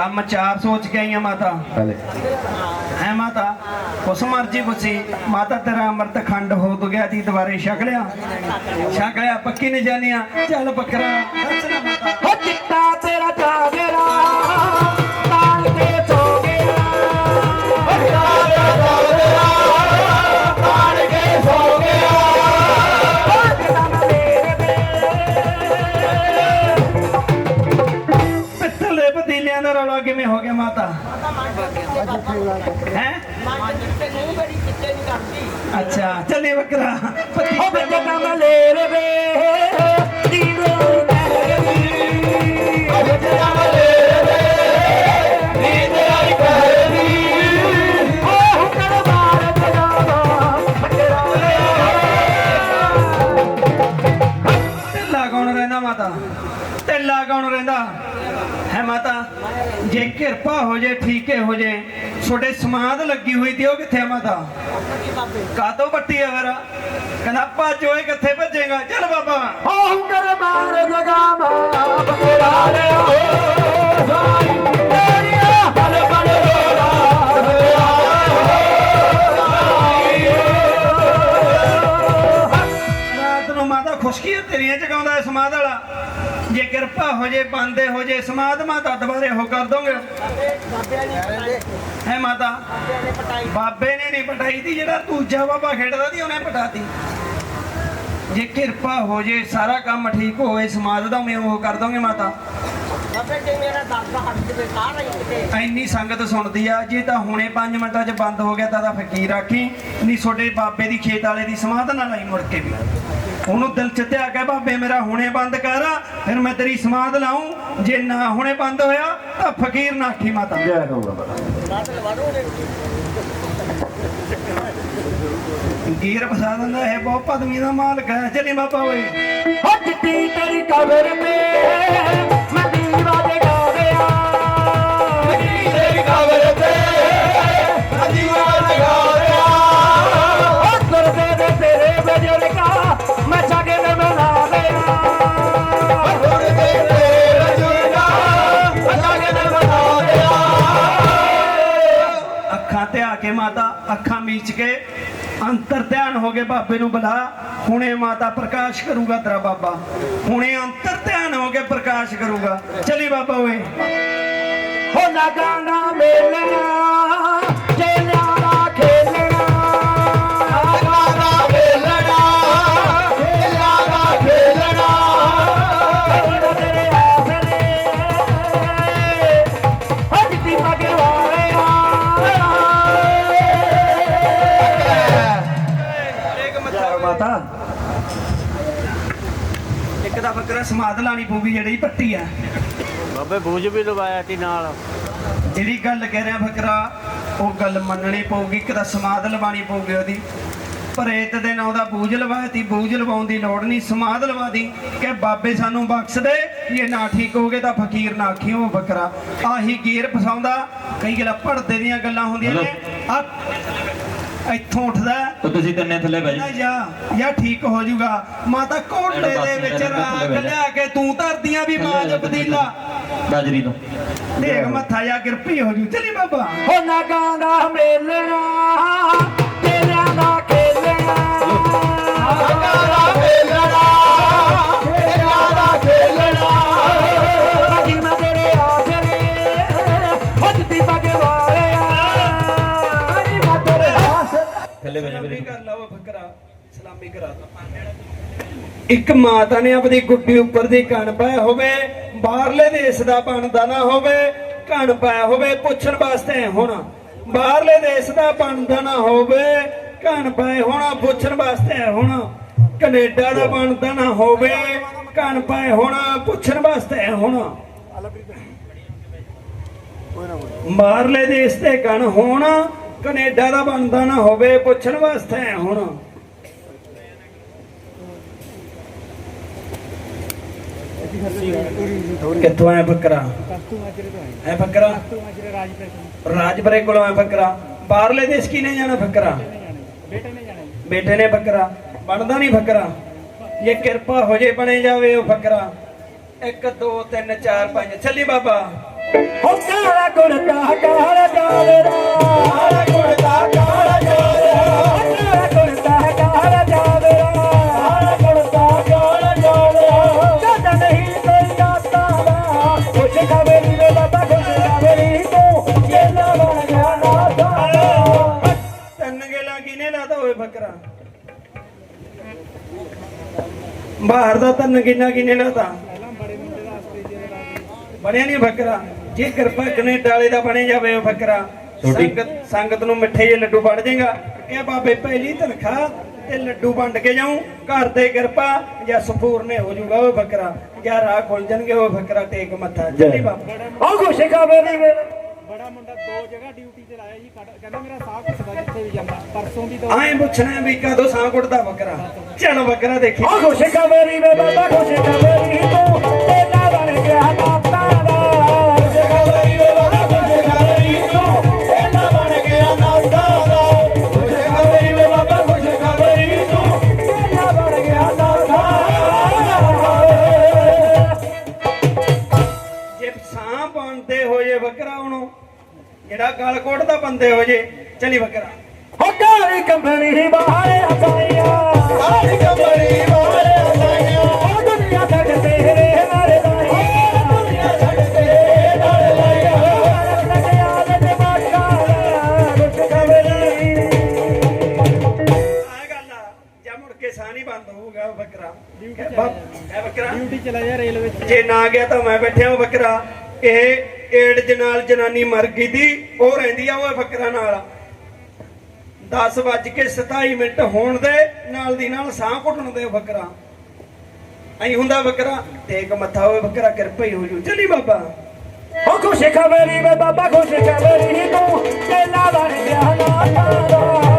ਕੰਮ ਚਾਰ ਸੋਚ ਕੇ ਆਈਆਂ ਮਾਤਾ। ਹਲੇ। ਹੈ ਮਾਤਾ? ਉਸ ਮਰਜ਼ੀ ਪੁੱਛੀ ਮਾਤਾ ਤੇਰਾ ਅੰਮ੍ਰਿਤ ਖੰਡ ਹੋ ਗਿਆ ਜੀ ਦੁਬਾਰੇ ਛਕ ਲਿਆ? ਛਕ ਲਿਆ ਪੱਕੀ ਨਹੀਂ ਜਾਣਿਆ ਚੱਲ ਬੱਕਰਾ ਹੋ ਚਿੱਟਾ ਤੇਰਾ ਦਾ ਰੌਲਾ ਕਿਵੇਂ ਹੋ ਗਿਆ ਮਾਤਾ? ਹੈ? ਅੱਛਾ ਚੱਲੇ ਬੱਕਰਾ। ਹੋ ਲੈ ਰਵੇ ਦੀਨੋ ਲੈ ਰਵੇ ਦੀਨੋ ਬੱਕਰਾ ਰਹਿੰਦਾ ਮਾਤਾ? ਢਿੱਲਾ ਕੌਣ ਰਹਿੰਦਾ? ਹੈ ਮਾਤਾ। ਜੇ ਕਿਰਪਾ ਹੋ ਜੇ ਠੀਕੇ ਹੋ ਜੇ ਛੋਟੇ ਸਮਾਦ ਲੱਗੀ ਹੋਈ ਤੇ ਉਹ ਕਿੱਥੇ ਆ ਮਾਤਾ? ਕਾਤੋਂ ਆ ਫਿਰ? ਕਹਿੰਦਾ ਭੱਜੋਏ ਕਿੱਥੇ ਭੱਜੇਗਾ? ਚੱਲ ਬਾਬਾ। ਹੋ ਹੁਕਰ ਮਾਰ ਜਗਾਵਾ ਬੱਕਰਾ ਲੈ ਹੋ ਸਾਈ। ਤੇਰੀਆ ਬਲ ਬਲ ਰੋਲਾ ਰਾਤ ਨੂੰ ਮਾਤਾ ਖੁਸ਼ਕੀ ਤੇਰੀਆਂ ਜਗਾਉਂਦਾ ਹੈ ਸਮਾਦ ਵਾਲਾ। ਜੇ ਕਿਰਪਾ ਹੋ ਜੇ ਬੰਦੇ ਹੋ ਜੇ ਸਮਾਦ ਮਾਤਾ ਦੁਬਾਰੇ ਹੋ ਕਰ ਦੋਗੇ। ਹੈ ਮਾਤਾ? ਬਾਬੇ ਨੇ ਨਹੀਂ ਪਟਾਈ ਦੀ ਜਿਹੜਾ ਦੂਜਾ ਬਾਬਾ ਖੇਡਦਾ ਦੀ ਉਹਨੇ ਪਟਾਤੀ। ਜੇ ਕਿਰਪਾ ਹੋ ਜੇ ਸਾਰਾ ਕੰਮ ਠੀਕ ਹੋਵੇ ਸਮਾਦ ਦਾ ਮੈਂ ਉਹ ਕਰ ਦੋਗੇ ਮਾਤਾ। ਇੰਨੀ ਸੰਗਤ ਸੁਣਦੀ ਆ ਜੇ ਤਾਂ ਹੁਣੇ 5 ਮਿੰਟਾਂ 'ਚ ਬੰਦ ਹੋ ਗਿਆ ਤਾਂ ਦਾ ਫਕੀਰ ਆਖੀ ਨਹੀਂ ਛੋਟੇ ਬਾਬੇ ਦੀ ਖੇਤ ਵਾਲੇ ਦੀ ਸਮਾਧ ਨਾ ਲਾਈ ਮੁੜ ਕੇ ਵੀ। ਉਹਨੂੰ ਦਿਲ 'ਚ ਧਿਆ ਕੇ ਬਾਬੇ ਮੇਰਾ ਹੁਣੇ ਬੰਦ ਕਰ ਫਿਰ ਮੈਂ ਤੇਰੀ ਸਮਾਧ ਲਾਉਂ ਜੇ ਨਾ ਹੁਣੇ ਬੰਦ ਹੋਇਆ ਤਾਂ ਫਕੀਰ ਨਾ ਆਖੀ ਮਾਤਾ। ਜੈ ਹੋ ਗੀਰ ਫਸਾ ਦਿੰਦਾ ਇਹ ਬਹੁਤ ਪਦਮੀ ਦਾ ਮਾਲਕ ਹੈ। ਚਲੀ ਬਾਬਾ ਓਏ। ਹੋ ਚਿੱਟੀ ਤੇਰੀ ਕਬਰ ਤੇ। ਕੇ ਮਾਤਾ ਅੱਖਾਂ ਮੀਚ ਕੇ ਅੰਤਰ ਧਿਆਨ ਹੋ ਕੇ ਬਾਬੇ ਨੂੰ ਬੁਲਾ। ਹੁਣੇ ਮਾਤਾ ਪ੍ਰਕਾਸ਼ ਕਰੂਗਾ ਤੇਰਾ ਬਾਬਾ। ਹੁਣੇ ਅੰਤਰ ਧਿਆਨ ਹੋ ਕੇ ਪ੍ਰਕਾਸ਼ ਕਰੂਗਾ। ਚਲੀ ਬਾਬਾ ਓਏ। ਹੋ ਲਗਾਣਾ ਮੇਲਣਾ ਇੱਕ ਦਾ ਬੱਕਰਾ ਸਮਾਦ ਲਾਣੀ ਪਊਗੀ ਜਿਹੜੀ ਪੱਟੀ ਆ। ਬਾਬੇ ਬੂਝ ਵੀ ਲਵਾਇਆ ਤੀ ਨਾਲ। ਜਿਹੜੀ ਗੱਲ ਕਹਿ ਰਿਹਾ ਬੱਕਰਾ ਉਹ ਗੱਲ ਮੰਨਣੀ ਪਊਗੀ ਇੱਕ ਤਾਂ ਸਮਾਦ ਲਵਾਣੀ ਪਊਗੀ ਉਹਦੀ। ਪ੍ਰੇਤ ਦੇ ਨਾਂ ਦਾ ਬੂਝ ਲਵਾਇਆ ਤੀ ਬੂਝ ਲਵਾਉਣ ਦੀ ਲੋੜ ਨਹੀਂ ਸਮਾਦ ਲਵਾ ਦੀ ਕਿ ਬਾਬੇ ਸਾਨੂੰ ਬਖਸ਼ ਦੇ ਜੇ ਨਾ ਠੀਕ ਹੋਗੇ ਤਾਂ ਫਕੀਰ ਨਾ ਆਖੀ ਉਹ ਬੱਕਰਾ। ਆਹੀ ਗੀਰ ਫਸਾਉਂਦਾ ਕਈ ਗੱਲਾਂ ਪੜਦੇ ਦੀਆਂ ਗੱਲਾਂ ਹੁੰਦੀਆਂ ਨੇ। ਆ ਇੱਥੋਂ ਉੱਠਦਾ ਤਾਂ ਤੁਸੀਂ ਤਿੰਨੇ ਥੱਲੇ ਬਹਿ ਜਾਓ। ਜਾ ਜਾਂ ਠੀਕ ਹੋ ਜਾਊਗਾ। ਮਾਤਾ ਕੋਟਲੇ ਦੇ ਵਿੱਚ ਰਾਗ ਲਿਆ ਕੇ ਤੂੰ ਧਰਦੀਆਂ ਵੀ ਮਾਜ ਪਤੀਲਾ ਬਾਜਰੀ ਤੋਂ। ਦੇਖ ਮੱਥਾ ਜਾ ਕਿਰਪੀ ਹੋ ਜੂ। ਚਲੀ ਬਾਬਾ। ਹੋ ਲਗਾਣਾ ਮੇਲਣਾ। ਕਰ ਸਲਾਮੀ ਇੱਕ ਮਾਤਾ ਨੇ ਆਪਣੀ ਗੁੱਡੀ ਉੱਪਰ ਦੀ ਕਣ ਪਾਇਆ ਹੋਵੇ ਬਾਹਰਲੇ ਦੇਸ਼ ਦਾ ਬਣਦਾ ਨਾ ਹੋਵੇ ਕਣ ਪਾਇਆ ਹੋਵੇ ਪੁੱਛਣ ਵਾਸਤੇ ਹੁਣ। ਬਾਹਰਲੇ ਦੇਸ਼ ਦਾ ਬਣਦਾ ਨਾ ਹੋਵੇ ਕਣ ਪਾਏ ਹੋਣਾ ਪੁੱਛਣ ਵਾਸਤੇ ਹੁਣ। ਕੈਨੇਡਾ ਦਾ ਬਣਦਾ ਨਾ ਹੋਵੇ ਕਣ ਪਾਏ ਹੋਣਾ ਪੁੱਛਣ ਵਾਸਤੇ ਹੁਣ। ਬਾਹਰਲੇ ਦੇਸ਼ ਤੇ ਕਣ ਹੋਣ ਕੈਨੇਡਾ ਦਾ ਬਣਦਾ ਨਾ ਹੋਵੇ, ਪੁੱਛਣ ਵਾਸਤੇ ਹੁਣ। ਕਿੱਥੋਂ ਆਇਆ ਬੱਕਰਾ? ਹੈ ਬੱਕਰਾ? ਰਾਜਪੁਰੇ ਕੋਲੋਂ ਆਇਆ ਬੱਕਰਾ। ਬਾਹਰਲੇ ਦੇਸ਼ ਕੀ ਨੇ ਜਾਣਾ ਬੱਕਰਾ? ਬੇਟੇ ਨੇ ਬੱਕਰਾ। ਬਣਦਾ ਨਹੀਂ ਬੱਕਰਾ। ਜੇ ਕਿਰਪਾ ਹੋ ਜੇ ਬਣੇ ਜਾਵੇ ਉਹ ਬੱਕਰਾ। 1 2 3 4 5 ਚੱਲੀ ਬਾਬਾ। ਹੋ ਕਾਲਾ ਜਾਵੇਰਾ ਬਾਹਰ ਦਾ ਤਿੰਨ ਗਿਨਾ ਕਿਨੇ ਲਾਦਾ ਬਣਿਆ ਨਹੀਂ ਬੱਕਰਾ। ਜੇ ਕਿਰਪਾ ਕੈਨੇਡਾ ਵਾਲੇ ਦਾ ਬਣੇ ਜਾਵੇ ਛੋਟੀ। ਸੰਗਤ ਸੰਗਤ ਨੂੰ ਮਿੱਠੇ ਜਿਹੇ ਲੱਡੂ ਵੰਡ ਜਾਏਗਾ ਇਹ ਬਾਬੇ ਪਹਿਲੀ ਤਨਖਾਹ ਤੇ ਲੱਡੂ ਵੰਡ ਕੇ ਜਾਉਂ ਘਰ ਤੇ ਕਿਰਪਾ ਜਾਂ ਸਪੂਰਨੇ ਹੋ ਜਾਊਗਾ ਉਹ ਬੱਕਰਾ। ਜਾਂ ਰਾਹ ਖੁੱਲ ਜਾਣਗੇ ਉਹ ਬੱਕਰਾ ਟੇਕ ਮੱਥਾ। ਚੱਲੀ ਬਾਬਾ। ਉਹ ਕੁਛ ਖਬਰੀ ਵੇ ਬੜਾ ਮੁੰਡਾ ਦੋ ਜਗ੍ਹਾ ਡਿਊਟੀ ਤੇ ਲਾਇਆ ਜੀ ਕਹਿੰਦਾ ਮੇਰਾ ਸਾਹ ਘੁੱਟਦਾ ਜਿੱਥੇ ਵੀ ਜਾਂਦਾ ਪਰਸੋਂ ਦੀ ਦੋ ਆਏ ਪੁੱਛਣਾ ਵੀ ਕਦੋਂ ਸਾਹ ਕੁੱਟਦਾ ਬੱਕਰਾ? ਚਲੋ ਬੱਕਰਾ ਦੇਖੀ। ਉਹ ਖੁਸ਼ ਖਬਰੀ ਵੇ ਬਾਬਾ ਖੁਸ਼ ਖਬਰੀ। ਜਿਹੜਾ ਗਲ ਕੋਟਦਾ ਬੰਦੇ ਹੋ ਜੇ? ਚਲੀ ਬੱਕਰਾ। ਹੋ ਕਾਲੀ ਕੰਬਣੀ ਬਾਹਰ ਆਸਾਈਆਂ ਕਾਲੀ ਕੰਬਣੀ ਬਾਹਰ ਆਸਾਈਆਂ ਉਹ ਦੁਨੀਆ ਛੱਡ ਤੇਰੇ ਨਾਲ ਲਾਈਆਂ ਦੁਨੀਆ ਛੱਡ ਤੇਰੇ ਨਾਲ ਲਾਈਆਂ ਲੱਗਿਆ ਤੇ ਬਾਕਾ ਕੁਛ ਖਬਰੀ ਆ ਗੱਲ ਆ ਜਾਂ ਮੁੜ ਕੇ ਸਾਹ ਨਹੀਂ ਬੰਦ ਹੋਊਗਾ ਬੱਕਰਾ। ਇਹ ਬੱਕਰਾ? ਡਿਊਟੀ ਚਲਾ ਜਾ ਰੇਲਵੇ 'ਚ। ਜੇ ਨਾ ਗਿਆ ਤਾਂ ਮੈਂ ਬੈਠਿਆ ਉਹ ਬੱਕਰਾ। ਇਹ ਏਡਜ ਨਾਲ ਜਨਾਨੀ ਮਰ ਗਈ ਦੀ, ਉਹ ਰਹਿੰਦੀ ਆ ਉਹ ਬੱਕਰਾ ਨਾਲ। 10 ਵੱਜ ਕੇ 27 ਮਿੰਟ ਹੋਣ ਦੇ, ਨਾਲ ਦੀ ਨਾਲ ਸਾਹ ਘੁੱਟਣ ਦੇ ਉਹ ਬੱਕਰਾ ਐਂ ਹੁੰਦਾ ਬੱਕਰਾ ਟੇਕ ਮੱਥਾ ਹੋਵੇ ਬੱਕਰਾ ਕਿਰਪਾ ਹੀ ਹੋ ਜੂ। ਚਲੀ ਬਾਬਾ। ਉਹ ਖੁਸ਼ ਖਬਰੀ ਵੇ ਬਾਬਾ, ਖੁਸ਼ ਖਬਰੀ ਤੂੰ। ਤੇਲਾ ਬਣ ਗਿਆ ਨਾਤਾ